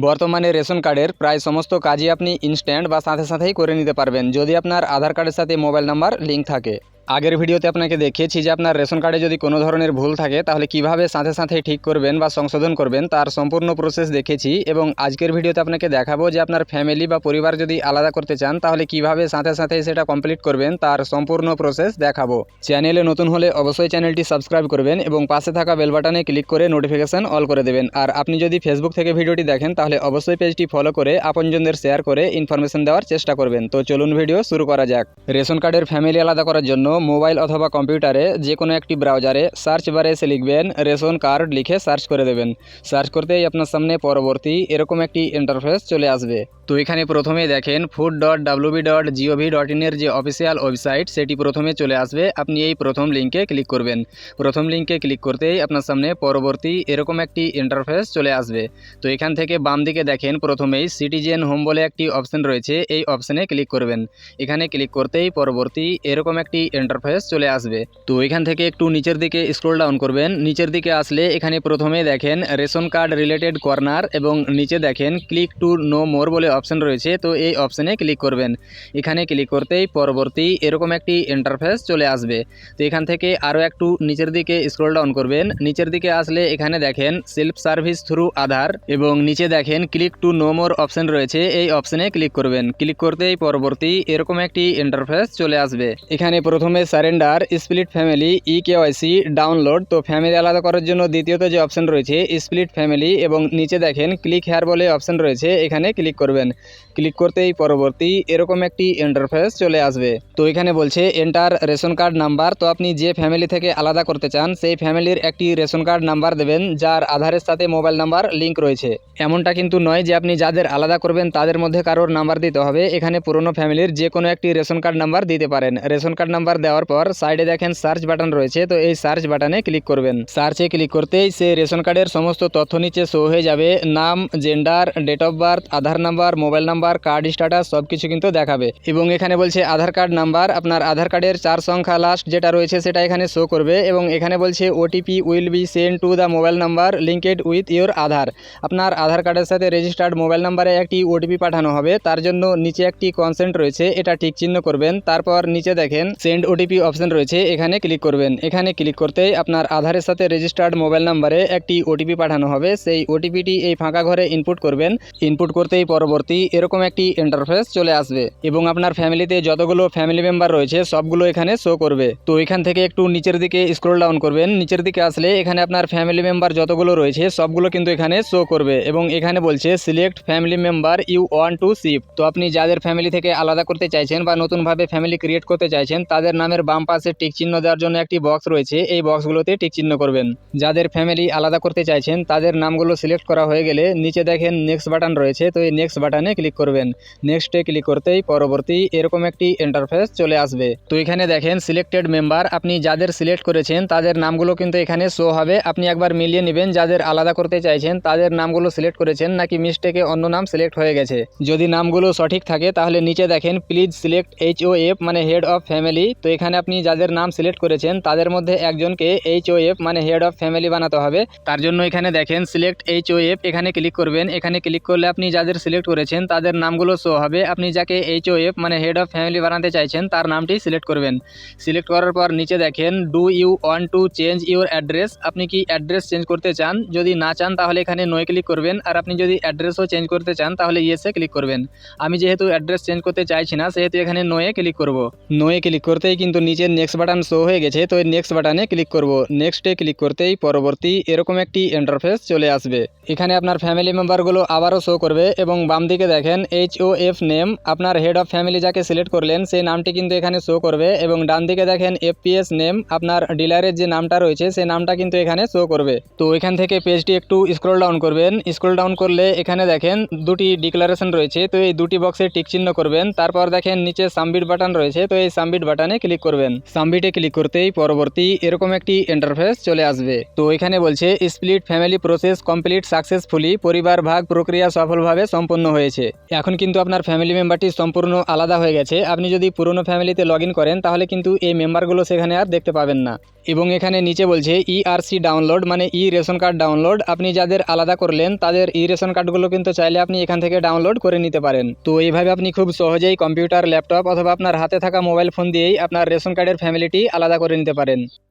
বর্তমানে রেশন কার্ডের প্রায় সমস্ত কাজই আপনি ইনস্ট্যান্ট বা সাথে সাথেই করে নিতে পারবেন। যদি আপনার আধার কার্ডের সাথে মোবাইল নাম্বার লিঙ্ক থাকে। আগের ভিডিওতে আপনাকে দেখিয়েছি যে আপনার রেশন কার্ডে যদি কোনো ধরনের ভুল থাকে, তাহলে কীভাবে সাথে সাথে ঠিক করবেন বা সংশোধন করবেন তার সম্পূর্ণ প্রসেস দেখেছি এবং আজকের ভিডিওতে আপনাকে দেখাবো যে আপনার ফ্যামিলি বা পরিবার যদি আলাদা করতে চান, তাহলে কীভাবে সাথে সাথে সেটা কমপ্লিট করবেন তার সম্পূর্ণ প্রসেস দেখাবো। চ্যানেলে নতুন হলে অবশ্যই চ্যানেলটি সাবস্ক্রাইব করবেন এবং পাশে থাকা বেল বাটনে ক্লিক করে নোটিফিকেশান অল করে দেবেন। আর আপনি যদি ফেসবুক থেকে ভিডিওটি দেখেন, তাহলে অবশ্যই পেজটি ফলো করে আপনজনদের শেয়ার করে ইনফরমেশন দেওয়ার চেষ্টা করবেন। তো চলুন ভিডিও শুরু করা যাক। রেশন কার্ডের ফ্যামিলি আলাদা করার জন্য মোবাইল অথবা কম্পিউটারে যে কোনো একটি ব্রাউজারে সার্চ বারে এসে লিখবেন রেশন কার্ড লিখে সার্চ করে দেবেন। সার্চ করতেই আপনার সামনে পরবর্তী এরকম একটি ইন্টারফেস চলে আসবে। তো এখানে প্রথমে দেখেন food dot WB dot gov dot ইনের যে অফিসিয়াল ওয়েবসাইট সেটি প্রথমে চলে আসবে। আপনি এই প্রথম লিঙ্কে ক্লিক করবেন। প্রথম লিঙ্কে ক্লিক করতেই আপনার সামনে পরবর্তী এরকম একটি ইন্টারফেস চলে আসবে। তো এখান থেকে বাম দিকে দেখেন প্রথমেই সিটিজেন হোম বলে একটি অপশন রয়েছে। এই অপশনে ক্লিক করবেন। এখানে ক্লিক করতেই পরবর্তী এরকম একটি ইন্টারফেস চলে আসবে। তো এখান থেকে একটু নিচের দিকে স্ক্রোল ডাউন করবেন। নিচের দিকে আসলে এখানে প্রথমে দেখেন রেশন কার্ড রিলেটেড কর্নার এবং নিচে দেখেন ক্লিক টু নো মোর বলে অপশন রয়েছে। তো এই অপশনে ক্লিক করবেন। এখানে ক্লিক করতেই পরবর্তী এরকম একটি ইন্টারফেস চলে আসবে। তো এখান থেকে আরও একটু নিচের দিকে স্ক্রোল ডাউন করবেন। নিচের দিকে আসলে এখানে দেখেন সেলফ সার্ভিস থ্রু আধার এবং নিচে দেখেন click to know more option রয়েছে। এই অপশনে ক্লিক করবেন। ক্লিক করতেই পরবর্তী এরকম একটি ইন্টারফেস চলে আসবে। এখানে প্রথমে surrender split family e KYC download তো ফ্যামিলি আলাদা করার জন্য দ্বিতীয়ত যে অপশন রয়েছে স্প্লিট ফ্যামিলি এবং নিচে দেখেন ক্লিক হেয়ার বলে অপশন রয়েছে, এখানে ক্লিক করবেন। ক্লিক করতেই পরবর্তী এরকম একটি ইন্টারফেস চলে আসবে। তো এখানে বলছে এন্টার রেশন কার্ড নাম্বার তো আপনি যে ফ্যামিলি থেকে আলাদা করতে চান, সেই ফ্যামিলির একটি রেশন কার্ড নাম্বার দেবেন, যার আধারের সাথে মোবাইল নাম্বার লিঙ্ক রয়েছে। এমনটা কিন্তু নয় যে আপনি যাদের আলাদা করবেন, তাদের মধ্যে কারোর নাম্বার দিতে হবে। এখানে পুরনো ফ্যামিলির যে কোনো একটি রেশন কার্ড নাম্বার দিতে পারেন। রেশন কার্ড নাম্বার দেওয়ার পর সাইডে দেখেন সার্চ বাটন রয়েছে, তো এই সার্চ বাটনে ক্লিক করবেন। সার্চে ক্লিক করতেই সে রেশন কার্ডের সমস্ত তথ্য নিচে শো হয়ে যাবে। নাম gender date of birth Aadhaar number mobile number card status সব কিছু কিন্তু দেখাবে। এবং এখানে বলছে আধার কার্ড নাম্বার আপনার আধার কার্ডের চার সংখ্যা লাস্ট যেটা রয়েছে সেটা এখানে শো করবে। এবং এখানে বলছে OTP will be send to the mobile number linked with your Aadhaar আপনার আধার কার্ডের সাথে রেজিস্টার্ড মোবাইল নাম্বারে একটি ওটিপি পাঠানো হবে। তার জন্য নিচে একটি কনসেন্ট রয়েছে, এটা ঠিক চিহ্ন করবেন। তারপর নিচে দেখেন সেন্ড ওটিপি অপশন রয়েছে, এখানে ক্লিক করবেন। এখানে ক্লিক করতেই আপনার আধারের সাথে রেজিস্টার্ড মোবাইল নাম্বারে একটি ওটিপি পাঠানো হবে। সেই ওটিপিটি এই ফাঁকা ঘরে ইনপুট করবেন। ইনপুট করতেই পরবর্তী এরকম একটি ইন্টারফেস চলে আসবে এবং আপনার ফ্যামিলিতে যতগুলো ফ্যামিলি মেম্বার রয়েছে, সবগুলো এখানে শো করবে। তো এখান থেকে একটু নিচের দিকে স্ক্রোল ডাউন করবেন। নিচের দিকে আসলে এখানে আপনার ফ্যামিলি মেম্বার যতগুলো রয়েছে, সবগুলো কিন্তু এখানে শো করবে এবং এখানে বলছে select family member you want to shift তো আপনি যাদের ফ্যামিলি থেকে আলাদা করতে চাইছেন বা নতুনভাবে ফ্যামিলি ক্রিয়েট করতে চাইছেন, তাদের নামের বাম পাশে টিক চিহ্ন দেওয়ার জন্য একটি বক্স রয়েছে। এই বক্সগুলোতে টিক চিহ্ন করবেন। যাদের ফ্যামিলি আলাদা করতে চাইছেন, তাদের নামগুলো সিলেক্ট করা হয়ে গেলে নিচে দেখেন নেক্সট বাটন রয়েছে, তো এই নেক্সট বাটনে ক্লিক করবেন। নেক্সটে ক্লিক করতেই পরবর্তী এরকম একটি ইন্টারফেস চলে আসবে। তো এখানে দেখেন সিলেক্টেড মেম্বার আপনি যাদের সিলেক্ট করেছেন, তাদের নামগুলো কিন্তু এখানে শো হবে। আপনি একবার মিলিয়ে নেবেন, যাদের আলাদা করতে চাইছেন, তাদের নামগুলো সিলেক্ট করেছেন, নাকি মিস্টেকে অন্য নাম সিলেক্ট হয়ে গেছে। যদি নামগুলো সঠিক থাকে, তাহলে নিচে দেখেন please select H O F মানে হেড অফ ফ্যামিলি তো এখানে আপনি যাদের নাম সিলেক্ট করেছেন, তাদের মধ্যে একজনকে এইচ ও এফ মানে হেড অফ ফ্যামিলি বানাতে হবে। তার জন্য এখানে দেখেন সিলেক্ট এইচ ও এফ এখানে ক্লিক করবেন। এখানে ক্লিক করলে আপনি যাদের সিলেক্ট করেছেন, তাদের নামগুলো শো হবে। আপনি যাকে এইচ ও এফ মানে হেড অফ ফ্যামিলি বানাতে চাইছেন, তার নামটি সিলেক্ট করবেন। সিলেক্ট করার পর নিচে দেখেন do you want to change your address আপনি কি অ্যাড্রেস চেঞ্জ করতে চান? যদি না চান, তাহলে এখানে নয় ক্লিক করবেন। আর আপনি যদি অ্যাড্রেসও চেঞ্জ করতে চান, তাহলে ইয়েসে ক্লিক করবেন। আমি যেহেতু অ্যাড্রেস চেঞ্জ করতে চাইছি না, সেহেতু এখানে নয়ে ক্লিক করব। নয়ে ক্লিক করতেই কিন্তু নিচের নেক্সট বাটন শো হয়ে গেছে, তো এই নেক্সট বাটনে ক্লিক করব। নেক্সটে ক্লিক করতেই পরবর্তী এরকম একটি ইন্টারফেস চলে আসবে। এখানে আপনার ফ্যামিলি মেম্বারগুলো আবারও শো করবে এবং বাম দিকে দেখেন এইচ ও এফ নেম আপনার হেড অফ ফ্যামিলি যাকে সিলেক্ট করলেন, সেই নামটি কিন্তু এখানে শো করবে এবং ডান দিকে দেখেন এফপিএস নেম আপনার ডিলারের যে নামটা রয়েছে, সেই নামটা কিন্তু এখানে শো করবে। তো এখান থেকে পেজটি একটু স্ক্রল ডাউন করবেন। স্ক্রল ডাউন করলে এখানে দেখেন, দুটি ডিক্লারেশন রয়েছে, তো এই দুটি বক্সে টিক চিহ্ন করবেন। তারপর দেখেন, নিচে সাবমিট বাটন রয়েছে, তো এই সাবমিট বাটনে ক্লিক করবেন। সাবমিটে ক্লিক করতেই পরবর্তী এরকম একটি ইন্টারফেস চলে আসবে। তো এখানে বলছে split family process complete successfully পরিবার ভাগ প্রক্রিয়া সফলভাবে সম্পন্ন হয়েছে। এখন কিন্তু আপনার ফ্যামিলি মেম্বারটি সম্পূর্ণ আলাদা হয়ে গেছে। আপনি যদি পুরনো ফ্যামিলিতে লগ করেন, তাহলে কিন্তু এই মেম্বারগুলো সেখানে আর দেখতে পাবেন না। এবং এখানে নিচে বলছে ইআরসি ডাউনলোড মানে ই রেশন কার্ড ডাউনলোড আপনি যাদের আলাদা করলেন, তাদের ই রেশন কার্ডগুলো কিন্তু চাইলে আপনি এখান থেকে ডাউনলোড করে নিতে পারেন। তো এইভাবে আপনি খুব সহজেই কম্পিউটার ল্যাপটপ অথবা আপনার হাতে থাকা মোবাইল ফোন দিয়েই আপনার রেশন কার্ডের ফ্যামিলিটি আলাদা করে নিতে পারেন।